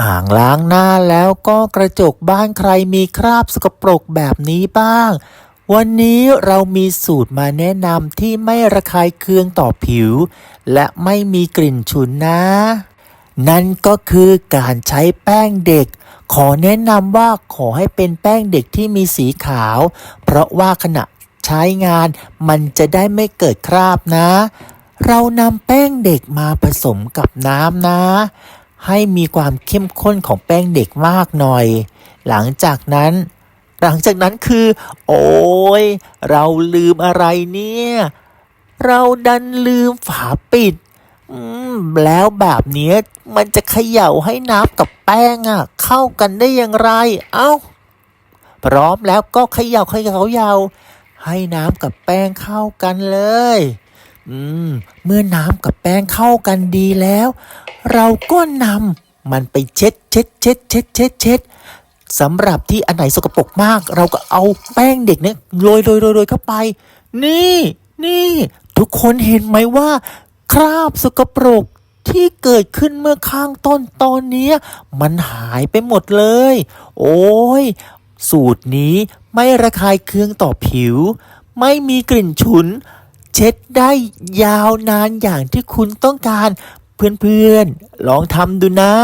อ่างล้างหน้าแล้วก็กระจกบ้านใครมีคราบสกปรกแบบนี้บ้าง วันนี้เรามีสูตรมาแนะนำที่ไม่ระคายเคืองต่อผิว และไม่มีกลิ่นฉุนนะ นั่นก็คือการใช้แป้งเด็ก ขอแนะนำว่าขอให้เป็นแป้งเด็กที่มีสีขาว เพราะว่าขณะใช้งานมันจะได้ไม่เกิดคราบนะ เรานำแป้งเด็กมาผสมกับน้ำนะ ให้มีความเข้มข้นของแป้งเด็กมากหน่อย หลังจากนั้น หลังจากนั้นคือ โอ้ยเราลืมอะไรเนี่ย เราดันลืมฝาปิดอืมแล้วแบบนี้มันจะเขย่าให้น้ำกับแป้งอะเข้ากันได้อย่างไร เอ้า พร้อมแล้วก็เขย่าเขย่าเขย่าให้น้ำกับแป้งเข้ากันเลย อืม เมื่อน้ำกับแป้งเข้ากันดีแล้ว เราก็นำมันไปเช็ดเช็ดเช็ดเช็ดเช็ดเช็ดสำหรับที่อันไหนสกปรกมาก เราก็เอาแป้งเด็กเนี่ยโรยโรยโรยโรยเข้าไป นี่นี่ทุกคนเห็นไหมว่า คราบสกปรกที่เกิดขึ้นเมื่อข้างต้นตอนเนี้ยมันหายไปหมดเลย โอ้ย สูตรนี้ไม่ระคายเคืองต่อผิว ไม่มีกลิ่นฉุน เช็ดได้ยาวนานอย่างที่คุณต้องการ เพื่อนๆ ลองทำดูนะ